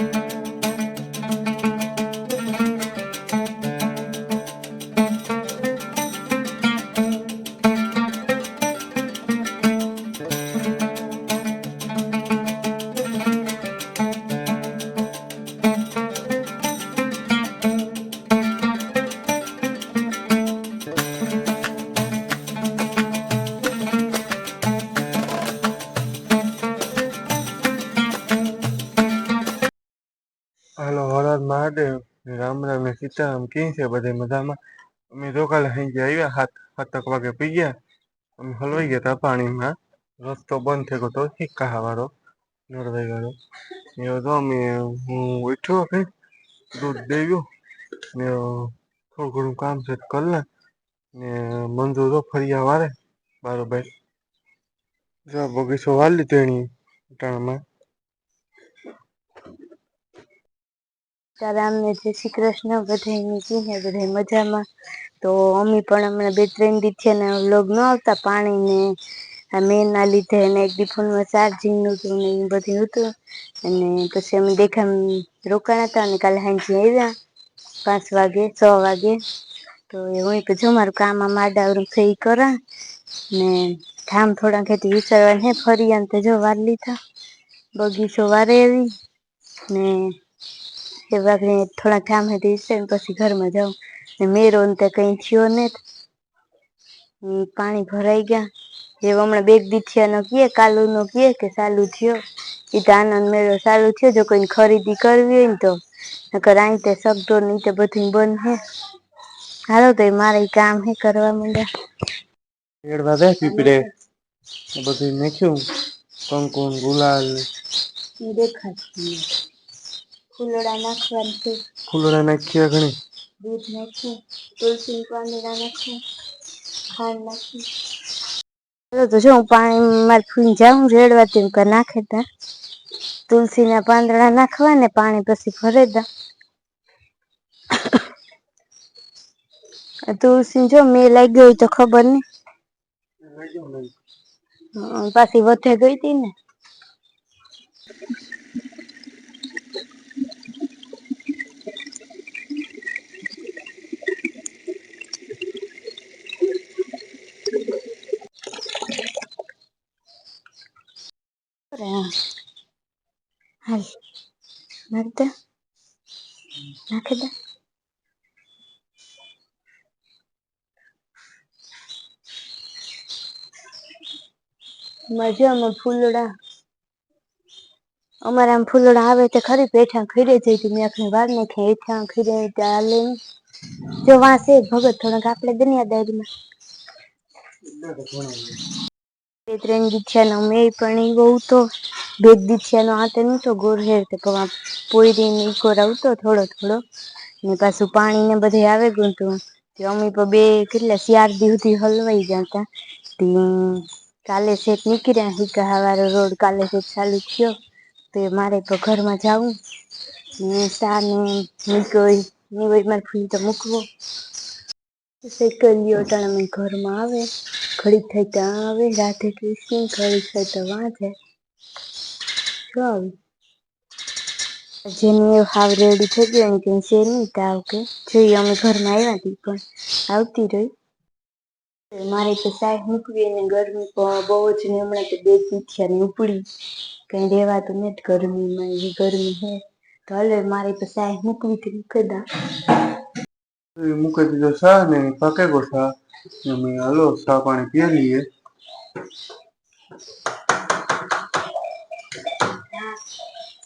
હાલો મહાદેવ રામ રામ ને સીતારામ કેમ છે બધે મજામાં? અમે તો કાલે સાંજે આવ્યા, સાત સાતક વાગે પી ગયા, અમે હલવાઈ ગયા હતા પાણીમાં. રસ્તો બંધ થઈ ગયો તો સિક્કા વાળો નોરવે વાળો એવો તો અમે, હું ઉઠ્યો કે દૂધ દેવ્યું, ને થોડું ઘણું કામ છે લે. ને મંજૂર તો ફરિયા વારે બારોબાર બગીચો વાળી લીધો એની ટાણામાં સીતારામ ને જય શ્રી કૃષ્ણ બધાની ની ને બધાય મજામાં. તો અમે પણ હમણાં બે ત્રણ દી છે ને વ્લોગ ન આવતા પાણી ને આ મેં ના લીધે અને એક દી ફોનમાં ચાર્જિંગ નહોતું ને એ બધું હતું. અને પછી અમે દેખા રોકાણા હતા અને કાલે સાંજે આવ્યા, પાંચ વાગે, છ વાગે. તો એ હું તો જો મારું કામ આ માડાવરું થઈ કરા. ને ઠામ થોડા ખેતી વિચારવા હે ફરી આમ તો જો વાર લીધા. બગીચો વારે એવી ને એ વાગને થોડા કામ હતી વિચાર પછી ઘરમાં જાઉં. ને મેરો ને તે કઈ થયો ને પાણી ભરાઈ ગયા. એ હમણાં બે દીઠિયાનો કીએ કાલુ નો કીએ કે ચાલુ થયો. એ તો આનંદ મેળો ચાલુ થયો. જો કોઈને ખરીદી કરવી હોય ને તો. નકર અહીં તે શબ્દો નહીં તે બધું બંધ હે. હાલો તો એ મારે કામ હે કરવા માંડ્યા. એડવા દે પીપળે. બધું નાખ્યું કંકુ ને ગુલાલ દેખાય ફૂલડા નાખવાનું છે નાખ્યા ઘણી? દૂધ નાખ્યું તુલસી પાંદડા નાખ્યું ખાંડ નાખ્યું તો જો હું પાણી મારે ફૂન જાઉં રેડવા તેમ કે નાખે તા. તુલસી ના પાંદડા નાખવા ને પાણી પછી ભરે દા તુલસી જો મેં લાગ્યો હોય તો ખબર નહીં પાછી વધે ગઈ હતી ને અરે હા. હાલ નાખ દે નાખી દે મજામાં ફૂલડા અમારે આમ ફૂલડા આવે તો ખરી પેઠા ખીરે જઈ હતી મેં આખી વાર નાખી હેઠા ખીરે ચાલે. જો વાંસે ભગત થોડાક આપણે દુનિયાદારીમાં. ત્રણ દીઠિયાનો મેં પણ ઈ બહુ તો બે દીઠિયાનો હાથે નતો ગોર હેર તે પવા પોઈરી ને ઈકો આવતો થોડો થોડો. ને પાછું પાણી ને બધે આવે ગુંતું તે અમે તો બે કેટલા, ચાર દી સુધી હલવાઈ ગયા તે કાલે સેટ નીકળ્યા હિકા હવારો રોડ કાલે સેટ ચાલુ થયો. તો મારે તો ઘરમાં જાવું. ને સાને ને નીકળી નીવઈ મારે ફૂલ તો મૂકવો. સાયકલીઓ ટાણે ઘરમાં આવે. ઘડીક થઈ ત્યાં આવે, રાધે કૃષ્ણ, ઘડીક થઈ તો વાંચે શું આવી જેની હાવ રેડી થઈ ગયો કઈ છે નહીં તાવ કે. જોઈએ અમે ઘરમાં આવ્યા હતી પણ આવતી રહી. મારે તો સાહેબ મૂકવી અને ગરમી પણ બહુ જ ને હમણાં તો બે પીઠિયા ને ઉપડી. કઈ રહેવાતું નથી ગરમીમાં, એવી ગરમી છે તો હાલે મારે તો સાહેબ મૂકવી હતી મૂકી દા મૂકી દીધો શા ને પાકે ગો શા ને અમે હાલો શા પાણી પીએ લઈએ થોડી બાકી રહે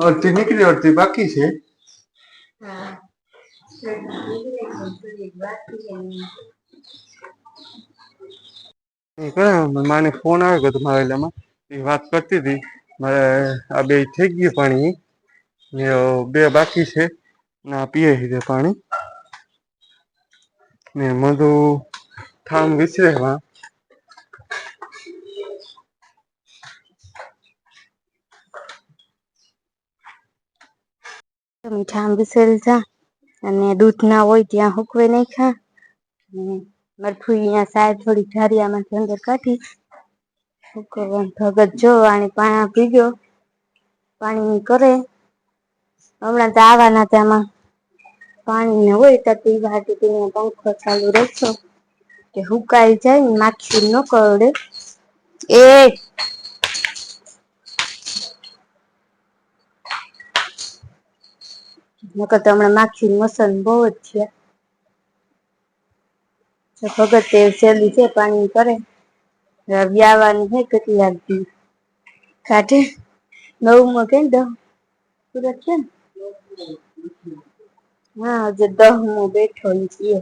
અડધી નીકળી અડધી બાકી છે માને ફોન આવ્યો હતો મારા એટલામાં એ વાત કરતી હતી મારે આ બે થઈ ગયું પાણી ને બે બાકી છે ને આ પીએ છે પાણી ને મધુ થામ વિસરે મીઠા આંબીસેલ જા અને દૂધ ના હોય ત્યાં હુકવે ખા મરફુ અહીંયા સાહેબ થોડી ઢારિયામાંથી અંદર કાઢી ભગત જો આની પાણા પી ગયો પાણી કરે. હમણાં તો આવવાના ત્યાંમાં પાણી ને હોય તો તે વાટી તેને પંખો ચાલુ રહેશો કે હુકાઈ જાય માખી ન કરડે એ નકર તો હમણાં માખી મસન બહુ જ છે. ભગત તે શેરડી છે, પાણી કરે. વ્યાવાની છે, કેટલી લાગતી કાઢે. નવમાં કે દહ? પૂરા છે ને? હા, હજુ દહમાં બેઠો છીએ.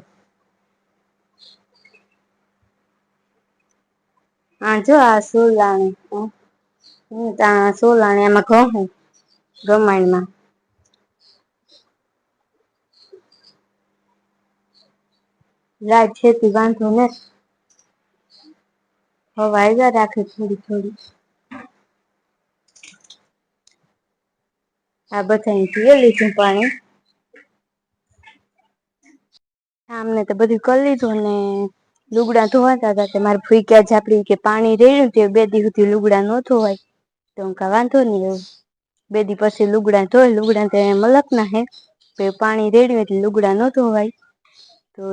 હા, જો આ સોલાણી, હું. ત્યાં સોલાણી એમાં ઘઉં ગમાણમાં છેતી વાંધો ને. હવે આવ્યા રાખે થોડી થોડી. આ બધા પીએ લીધું પાણી. આમને તો બધું કરી લીધું ને લુગડા ધોવાતા હતા તે મારે ફૂઈ આપડી કે પાણી રેડ્યું તે બે દી સુધી લુગડા ન ધોવાય. તો કા વાંધો નહીં એવું બે દી પછી લુગડા ધોય લુગડા તે મલક ના હે. પાણી રેડ્યું એટલે લુગડા ન ધોવાય. તો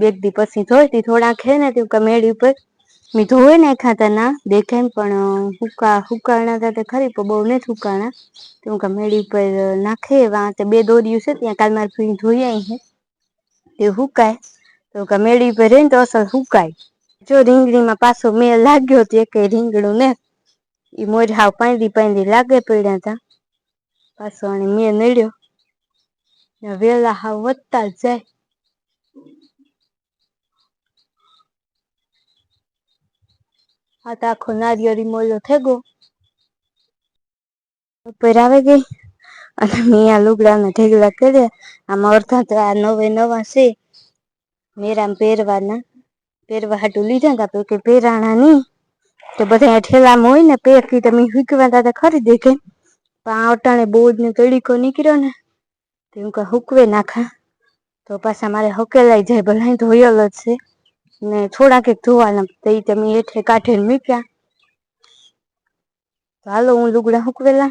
બે દી પછી ધોઈ થોડાક હે ને મેળી ઉપર. મેં ધોઈ નાખ્યા ખાતા ના દેખાય પણ હુકા, હુકાણા હતા ખરી પણ બહુ નથી હુકાણા. તો કમેડી ઉપર નાખે વા બે દોરય્યું છે ત્યાં કાલ મારે ફૂઈ ધોઈ આવી હે. તે હુકાય. તો કમેડી ઉપર રહે ને તો અસલ હુકાય. જો રીંગણીમાં પાછો મેં લાગ્યો હતો એક રીંગણું ને, એ મોર હાવ પાંદી પાંદી લાગે પડ્યા હતા પાછો અને મેં નડ્યો. વેલા હાવ વધતા જાય. આ તો આખો નારિયેળી મોલો થઈ ગયો આવે ગઈ અને મેં આ લુગડાને ઢેગલા કર્યા આમાં અડધા તો આ નવે નવા છે મેરામ પહેરવાના પહેરવા હાટું લીધા તા તો કે પહેરાણા નહીં તો બધા ઠેલામાં હોય ને પેકી તમે હુકવા તા ખરી દે કે પણ અટાણે બોજ ને તડીકો નીકળ્યો ને તો હું કઈ હુકવે નાખા તો પાછા મારે હકેલાઈ જાય ભલાઈ હોયલ જ છે ને થોડાક એક ધોવાના તો તમે હેઠે કાઢે મૂક્યા. હાલો હું લુગડા હુકવેલા.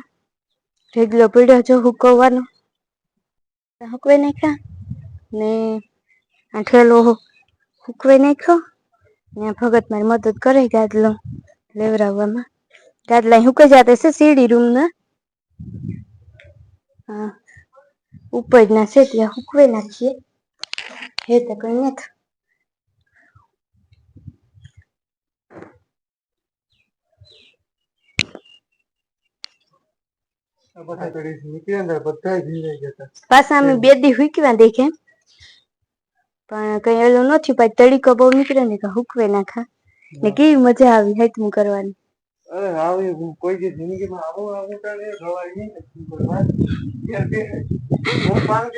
ઢેગલો પીડ્યો છો હુકવવાનો. હુકવે નાખ્યા ને આ ઠેલો હુકવી નાખ્યો. ને ભગત મારી મદદ કરે ગાદલો લેવરાવવામાં. ગાદલા હુકે જતા છે સીડી રૂમ ના હા ઉપર ના છે ત્યાં હુકવે નાખીએ. હે તો કઈ નથી આ બધા ઘડી નીકળ્યા ને બધા જીવાઈ ગયા હતા પાછા અમે બે દી હુકવા દેખે. પણ કઈ એલું નથી પછી તડીકો બહુ નીકળે ને હુકવે નાખા. ને કેવી મજા આવી હાઈકિંગ કરવાની. અરે આવી કોઈ દી જિંદગીમાં આવું આવું રવાય નહીં. હું પાંચ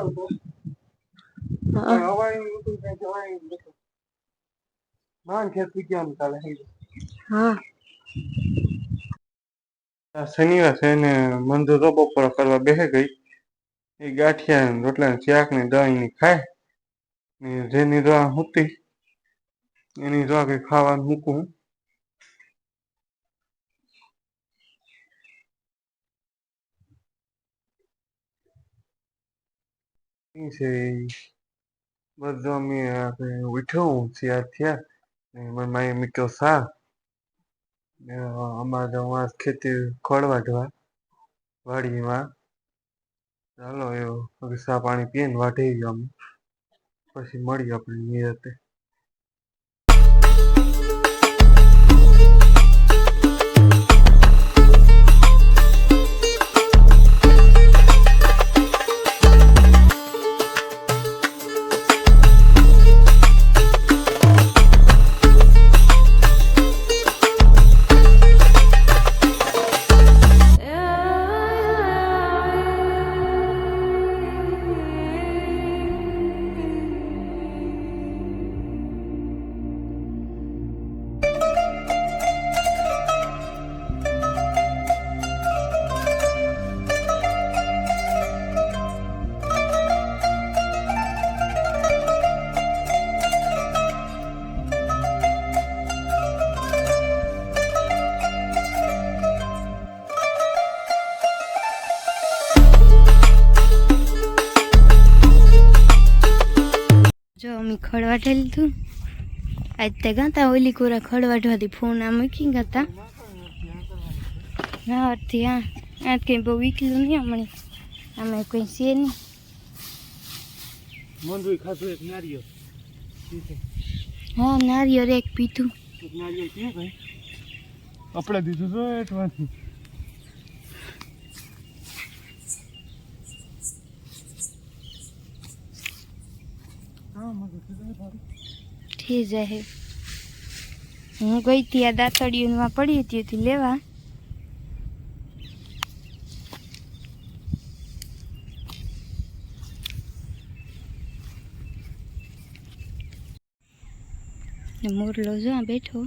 હતો. કાંઈ જવાય. હા. શનિવાર છે એને તો બપોર કરવા બેસે ગઈ. એ ગાંઠિયા, રોટલા, શાક ને દહીં ને ખાય. ને જેની દવા હતી, એની દવા કઈ ખાવાનું મૂકું. છે. બધું અમે ઉઠ્યું તૈયાર થયા. ને મારી મૂક્યો સા અમારે તો ખેતી ખડ વાઢવા વાડીમાં. ચાલો એવું સા પાણી પીને વાઢી ગયો અમે. પછી મળીએ આપણે નિરાંતે ખડ વાટે લીધું આજ તે ગાતા ઓલી કોરા ખડ વાટવાથી ફોન આ મૂકી ગાતા. ના અર્થી હા આજ કંઈ બહુ વીકલું નહીં હમણે. અમે કોઈ છે નહીં. મંદુઈ ખાધું એક નારિયો હા નારિયેળ એક પીધું. નારિયો આપણે દીધું તો એટલાથી થઈ જાય હું ગઈ હતી આ દાંતડીઓમાં પડી હતી હતી લેવા. મોરલો જો બેઠો.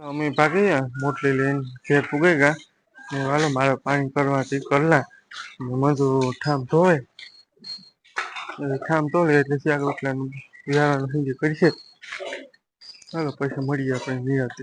અમે ભાગી ગયા મોટલી લઈને ઘેર પૂગે ગયા ને વાલો મારે પાણી કરવાથી કરલા મજૂર મંજુ ઠામ ધોવે. એટલે તો ધોવે એટલે શાક રોટલાનું વિહારાનું સંજય કરશે ચાલો પછી મળીએ આપણે નિરાતે.